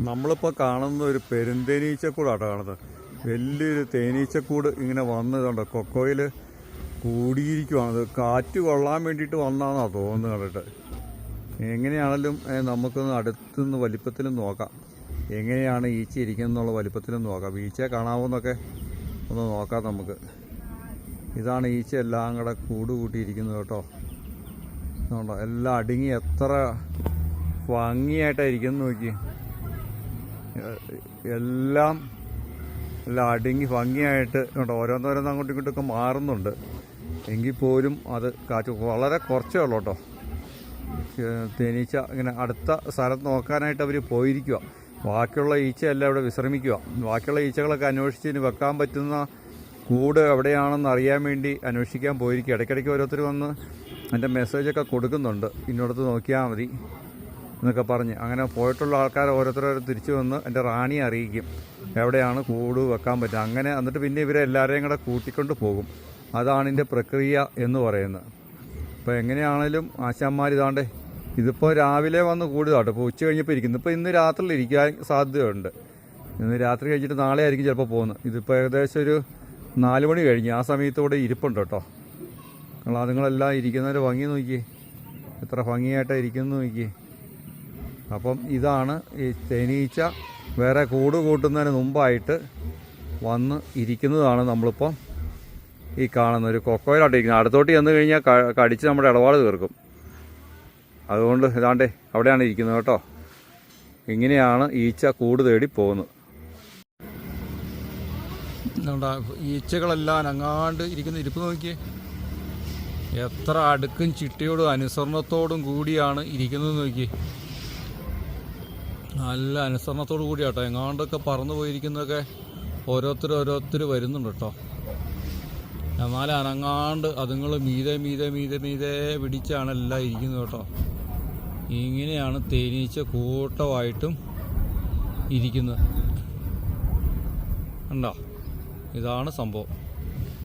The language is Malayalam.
നമ്മളിപ്പോൾ കാണുന്ന ഒരു പെരുന്തേനീച്ചക്കൂടാട്ടോ കാണുന്നത്. വലിയൊരു തേനീച്ചക്കൂട് ഇങ്ങനെ വന്നതുകൊണ്ട് കൊക്കോയിൽ കൂടിയിരിക്കുവാണത് കാറ്റ് കൊള്ളാൻ വേണ്ടിയിട്ട് വന്നാണോ തോന്നുന്നത് കണ്ടിട്ട്. എങ്ങനെയാണെങ്കിലും നമുക്കൊന്ന് അടുത്തുനിന്ന് വലിപ്പത്തിലും നോക്കാം. എങ്ങനെയാണ് ഈച്ച ഇരിക്കുന്നുള്ള വലിപ്പത്തിലും നോക്കാം. ഈച്ചയെ കാണാവുന്നൊക്കെ ഒന്ന് നോക്കാം നമുക്ക്. ഇതാണ് ഈച്ച എല്ലാം കൂടെ കൂട് കൂട്ടിയിരിക്കുന്നത് കേട്ടോ. എല്ലാം അടുങ്ങി എത്ര ഭംഗിയായിട്ടാണ് ഇരിക്കുന്നത് നോക്കി എല്ലാം എല്ലാം അടുങ്ങി ഭംഗിയായിട്ട് ഉണ്ട് ഓരോന്നോരോന്ന് അങ്ങോട്ടും ഇങ്ങോട്ടൊക്കെ മാറുന്നുണ്ട്. എങ്കിൽ പോലും അത് കാറ്റ് വളരെ കുറച്ചേ ഉള്ളൂ കേട്ടോ. തേനീച്ച ഇങ്ങനെ അടുത്ത സ്ഥലത്ത് നോക്കാനായിട്ട് അവർ പോയിരിക്കുക ബാക്കിയുള്ള ഈച്ചയല്ല ഇവിടെ വിശ്രമിക്കുക ബാക്കിയുള്ള ഈച്ചകളൊക്കെ അന്വേഷിച്ച് ഇനി വെക്കാൻ പറ്റുന്ന കൂട് എവിടെയാണെന്ന് അറിയാൻ വേണ്ടി അന്വേഷിക്കാൻ പോയിരിക്കുക ഇടയ്ക്കിടയ്ക്ക് ഓരോരുത്തർ വന്ന് എന്റെ മെസ്സേജൊക്കെ കൊടുക്കുന്നുണ്ട്. ഇന്നോടത്ത് നോക്കിയാൽ മതി. എന്നൊക്കെ പറഞ്ഞ്. അങ്ങനെ പോയിട്ടുള്ള ആൾക്കാർ ഓരോരുത്തരോരോ തിരിച്ചു വന്ന് എന്റെ റാണിയെ അറിയിക്കും. എവിടെയാണ് കൂട് വെക്കാൻ പറ്റുക? അങ്ങനെ എന്നിട്ട് പിന്നെ ഇവരെ എല്ലാവരെയും കൂടെ കൂട്ടിക്കൊണ്ട് പോകും. അതാണ് ഇതിന്റെ പ്രക്രിയ എന്ന് പറയുന്നത്. അപ്പോൾ എങ്ങനെയാണേലും ആശാന്മാർ ഇതാണ്ട് ഇതിപ്പോൾ രാവിലെ വന്ന് കൂടുതലാട്ടോ ഇപ്പോൾ ഉച്ച കഴിഞ്ഞപ്പോൾ ഇരിക്കുന്നു. ഇപ്പോൾ ഇന്ന് രാത്രിയിൽ ഇരിക്കാൻ സാധ്യതയുണ്ട്. ഇന്ന് രാത്രി കഴിഞ്ഞിട്ട് നാളെ ആയിരിക്കും ചിലപ്പോൾ പോകുന്നത്. ഇതിപ്പോൾ ഏകദേശം ഒരു നാല് മണി കഴിഞ്ഞ്. ആ സമയത്തൂടെ ഇരിപ്പുണ്ട് കേട്ടോ. നിങ്ങൾ അതുങ്ങളെല്ലാം ഇരിക്കുന്നതിന്റെ ഭംഗി നോക്കി എത്ര ഭംഗിയായിട്ടാണ് ഇരിക്കുന്നു നോക്കിയേ. അപ്പം ഇതാണ് ഈ തേനീച്ച വേറെ കൂട് കൂട്ടുന്നതിന് മുമ്പായിട്ട് വന്ന് ഇരിക്കുന്നതാണ് നമ്മളിപ്പം ഈ കാണുന്ന ഒരു കൊക്കോയിലോട്ട് ഇരിക്കുന്നത്. അടുത്തോട്ട് ചെന്ന് കഴിഞ്ഞാൽ കടിച്ച് നമ്മുടെ ഇടപാട് തീർക്കും. അതുകൊണ്ട് ഇതാണ്ടേ അവിടെയാണ് ഇരിക്കുന്നത് കേട്ടോ. ഇങ്ങനെയാണ് ഈച്ച കൂട് തേടി പോകുന്നത്. ഈച്ചകളെല്ലാം അങ്ങാണ്ട് ഇരിക്കുന്ന ഇരിപ്പ് നോക്കിയേ. എത്ര അടുക്കും ചിട്ടയോടും അനുസരണത്തോടും കൂടിയാണ് ഇരിക്കുന്നത് നോക്കിയേ. നല്ല അനുസരണത്തോടു കൂടി കേട്ടോ എങ്ങാണ്ടൊക്കെ പറന്നു പോയിരിക്കുന്നതൊക്കെ ഓരോരുത്തർ ഓരോരുത്തർ വരുന്നുണ്ട് കേട്ടോ. എന്നാലും അനങ്ങാണ്ട് അതുങ്ങൾ മീതെ മീതെ മീതെ മീതെ പിടിച്ചാണ് എല്ലാം ഇരിക്കുന്നത് കേട്ടോ. ഇങ്ങനെയാണ് തേനീച്ച കൂട്ടമായിട്ടും ഇരിക്കുന്നത്. ഉണ്ടോ ഇതാണ് സംഭവം.